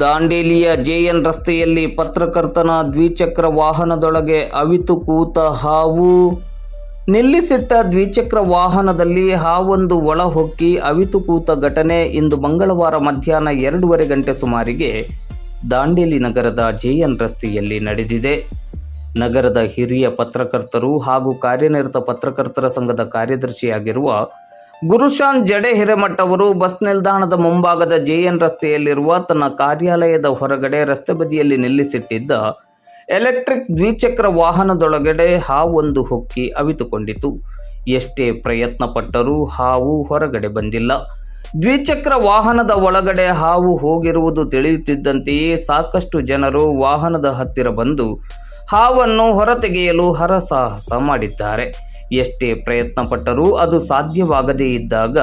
ದಾಂಡೇಲಿಯ JN ರಸ್ತೆಯಲ್ಲಿ ಪತ್ರಕರ್ತನ ದ್ವಿಚಕ್ರ ವಾಹನದೊಳಗೆ ಅವಿತು ಕೂತ ಹಾವು. ನಿಲ್ಲಿಸಿಟ್ಟ ದ್ವಿಚಕ್ರ ವಾಹನದಲ್ಲಿ ಹಾವೊಂದು ಒಳಹೊಕ್ಕಿ ಅವಿತು ಕೂತ ಘಟನೆ ಇಂದು ಮಂಗಳವಾರ ಮಧ್ಯಾಹ್ನ ಎರಡೂವರೆ ಗಂಟೆ ಸುಮಾರಿಗೆ ದಾಂಡೇಲಿ ನಗರದ ಜೆಎನ್ ರಸ್ತೆಯಲ್ಲಿ ನಡೆದಿದೆ. ನಗರದ ಹಿರಿಯ ಪತ್ರಕರ್ತರು ಹಾಗೂ ಕಾರ್ಯನಿರತ ಪತ್ರಕರ್ತರ ಸಂಘದ ಕಾರ್ಯದರ್ಶಿಯಾಗಿರುವ ಗುರುಶಾನ್ ಜಡೆ ಹಿರೇಮಠ್ ಅವರು ಬಸ್ ನಿಲ್ದಾಣದ ಮುಂಭಾಗದ ಜೆಎನ್ ರಸ್ತೆಯಲ್ಲಿರುವ ತನ್ನ ಕಾರ್ಯಾಲಯದ ಹೊರಗಡೆ ರಸ್ತೆ ಬದಿಯಲ್ಲಿ ನಿಲ್ಲಿಸಿಟ್ಟಿದ್ದ ಎಲೆಕ್ಟ್ರಿಕ್ ದ್ವಿಚಕ್ರ ವಾಹನದೊಳಗಡೆ ಹಾವೊಂದು ಹೊಕ್ಕಿ ಅವಿತುಕೊಂಡಿತು. ಎಷ್ಟೇ ಪ್ರಯತ್ನ ಪಟ್ಟರೂ ಹಾವು ಹೊರಗಡೆ ಬಂದಿಲ್ಲ. ದ್ವಿಚಕ್ರ ವಾಹನದ ಒಳಗಡೆ ಹಾವು ಹೋಗಿರುವುದು ತಿಳಿಯುತ್ತಿದ್ದಂತೆಯೇ ಸಾಕಷ್ಟು ಜನರು ವಾಹನದ ಹತ್ತಿರ ಬಂದು ಹಾವನ್ನು ಹೊರತೆಗೆಯಲು ಹರಸಾಹಸ ಮಾಡಿದ್ದಾರೆ. ಎಷ್ಟೇ ಪ್ರಯತ್ನ ಪಟ್ಟರೂ ಅದು ಸಾಧ್ಯವಾಗದೇ ಇದ್ದಾಗ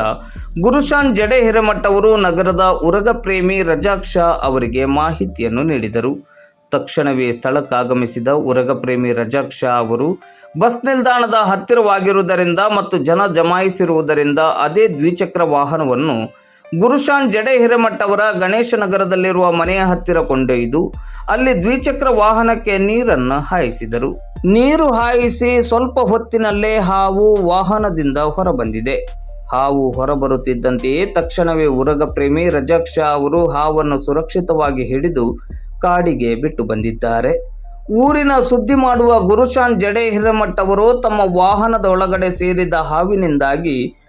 ಗುರುಶಾನ್ ಜಡೆ ಹಿರೇಮಠ್ ಅವರು ನಗರದ ಉರಗ ಪ್ರೇಮಿ ರಜಾಕ್ ಶಾ ಅವರಿಗೆ ಮಾಹಿತಿಯನ್ನು ನೀಡಿದರು. ತಕ್ಷಣವೇ ಸ್ಥಳಕ್ಕಾಗಮಿಸಿದ ಉರಗ ಪ್ರೇಮಿ ರಜಾಕ್ ಶಾ ಅವರು, ಬಸ್ ನಿಲ್ದಾಣದ ಹತ್ತಿರವಾಗಿರುವುದರಿಂದ ಮತ್ತು ಜನ ಜಮಾಯಿಸಿರುವುದರಿಂದ ಅದೇ ದ್ವಿಚಕ್ರ ವಾಹನವನ್ನು ಗುರುಶಾನ್ ಜಡೆ ಹಿರೇಮಠ್ ಅವರ ಗಣೇಶ ನಗರದಲ್ಲಿರುವ ಮನೆಯ ಹತ್ತಿರ ಕೊಂಡೊಯ್ದು, ಅಲ್ಲಿ ದ್ವಿಚಕ್ರ ವಾಹನಕ್ಕೆ ನೀರನ್ನು ಹಾಯಿಸಿದರು. ನೀರು ಹಾಯಿಸಿ ಸ್ವಲ್ಪ ಹೊತ್ತಿನಲ್ಲೇ ಹಾವು ವಾಹನದಿಂದ ಹೊರಬಂದಿದೆ. ಹಾವು ಹೊರಬರುತ್ತಿದ್ದಂತೆಯೇ ತಕ್ಷಣವೇ ಉರಗ ಪ್ರೇಮಿ ರಜಾಕ್ ಶಾ ಅವರು ಹಾವನ್ನು ಸುರಕ್ಷಿತವಾಗಿ ಹಿಡಿದು ಕಾಡಿಗೆ ಬಿಟ್ಟು ಬಂದಿದ್ದಾರೆ. ಊರಿನ ಸುದ್ದಿ ಮಾಡುವ ಗುರುಶಾನ್ ಜಡೆ ಹಿರೇಮಠ್ ಅವರು ತಮ್ಮ ವಾಹನದ ಒಳಗಡೆ ಸೇರಿದ ಹಾವಿನಿಂದಾಗಿ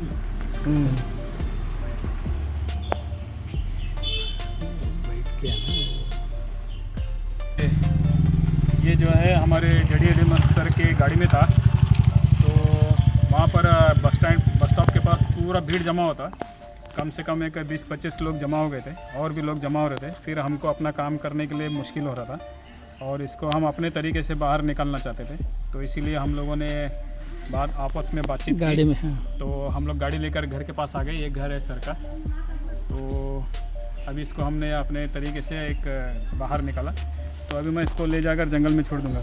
हूँ ये जो है हमारे जड़ी अहमद सर के गाड़ी में था। तो वहाँ पर बस स्टैंड, बस स्टॉप के पास पूरा भीड़ जमा होता। कम से कम एक बीस पच्चीस लोग जमा हो गए थे, और भी लोग जमा हो रहे थे। फिर हमको अपना काम करने के लिए मुश्किल हो रहा था, और इसको हम अपने तरीके से बाहर निकालना चाहते थे। तो इसीलिए हम लोगों ने बात आपस में बातचीत गाड़ी में हाँ। तो हम लोग गाड़ी लेकर घर के पास आ गए एक घर है सर का। तो अभी इसको हमने अपने तरीके से एक बाहर निकाला। तो अभी मैं इसको ले जाकर जंगल में छोड़ दूँगा।